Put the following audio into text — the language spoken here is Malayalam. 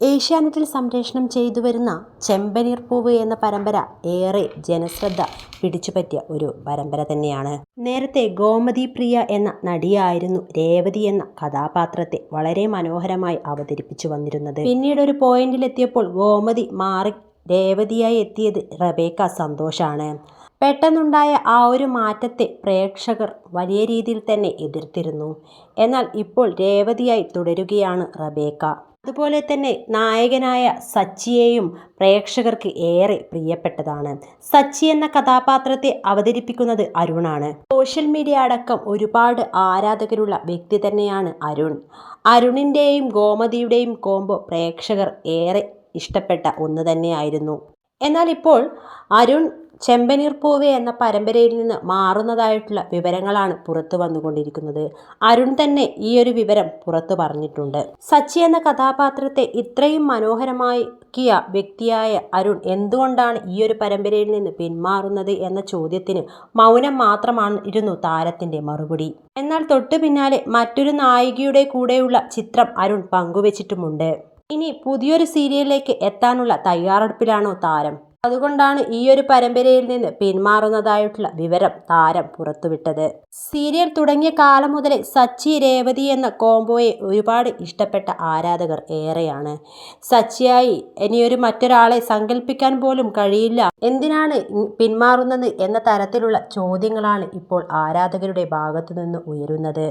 ഏഷ്യാനെറ്റിൽ സംപ്രേഷണം ചെയ്തു വരുന്ന ചെമ്പനീർ പൂവ് എന്ന പരമ്പര ഏറെ ജനശ്രദ്ധ പിടിച്ചുപറ്റിയ ഒരു പരമ്പര തന്നെയാണ്. നേരത്തെ ഗോമതി പ്രിയ എന്ന നടിയായിരുന്നു രേവതി എന്ന കഥാപാത്രത്തെ വളരെ മനോഹരമായി അവതരിപ്പിച്ചു വന്നിരുന്നത്. പിന്നീട് ഒരു പോയിന്റിലെത്തിയപ്പോൾ ഗോമതി മാറി രേവതിയായി എത്തിയത് റബേക്ക സന്തോഷാണ്. പെട്ടെന്നുണ്ടായ ആ ഒരു മാറ്റത്തെ പ്രേക്ഷകർ വലിയ രീതിയിൽ തന്നെ എതിർത്തിരുന്നു. എന്നാൽ ഇപ്പോൾ രേവതിയായി തുടരുകയാണ് റബേക്ക. അതുപോലെ തന്നെ നായകനായ സച്ചിയെയും പ്രേക്ഷകർക്ക് ഏറെ പ്രിയപ്പെട്ടതാണ്. സച്ചി എന്ന കഥാപാത്രത്തെ അവതരിപ്പിക്കുന്നത് അരുണാണ്. സോഷ്യൽ മീഡിയ അടക്കം ഒരുപാട് ആരാധകരുള്ള വ്യക്തി തന്നെയാണ് അരുൺ. അരുണിന്റെയും ഗോമതിയുടെയും കോംബോ പ്രേക്ഷകർ ഏറെ ഇഷ്ടപ്പെട്ട ഒന്ന് തന്നെയായിരുന്നു. എന്നാൽ ഇപ്പോൾ അരുൺ ചെമ്പനീർ പൂവ് എന്ന പരമ്പരയിൽ നിന്ന് മാറുന്നതായിട്ടുള്ള വിവരങ്ങളാണ് പുറത്തു വന്നുകൊണ്ടിരിക്കുന്നത്. അരുൺ തന്നെ ഈ ഒരു വിവരം പുറത്തു പറഞ്ഞിട്ടുണ്ട്. സച്ചി എന്ന കഥാപാത്രത്തെ ഇത്രയും മനോഹരമാക്കിയ വ്യക്തിയായ അരുൺ എന്തുകൊണ്ടാണ് ഈ ഒരു പരമ്പരയിൽ നിന്ന് പിന്മാറുന്നത് എന്ന ചോദ്യത്തിന് മൗനം മാത്രമാണ് ഇരുന്നു താരത്തിന്റെ മറുപടി. എന്നാൽ തൊട്ടു പിന്നാലെ മറ്റൊരു നായികയുടെ കൂടെയുള്ള ചിത്രം അരുൺ പങ്കുവച്ചിട്ടുമുണ്ട്. ഇനി പുതിയൊരു സീരിയലിലേക്ക് എത്താനുള്ള തയ്യാറെടുപ്പിലാണോ താരം? അതുകൊണ്ടാണ് ഈ ഒരു പരമ്പരയിൽ നിന്ന് പിന്മാറുന്നതായിട്ടുള്ള വിവരം താരം പുറത്തുവിട്ടത്. സീരിയൽ തുടങ്ങിയ കാലം മുതലേ സച്ചി രേവതി എന്ന കോംബോയെ ഒരുപാട് ഇഷ്ടപ്പെട്ട ആരാധകർ ഏറെയാണ്. സച്ചിയായി ഇനിയൊരു മറ്റൊരാളെ സങ്കല്പിക്കാൻ പോലും കഴിയില്ല. എന്തിനാണ് പിന്മാറുന്നത് എന്ന തരത്തിലുള്ള ചോദ്യങ്ങളാണ് ഇപ്പോൾ ആരാധകരുടെ ഭാഗത്തു നിന്ന് ഉയരുന്നത്.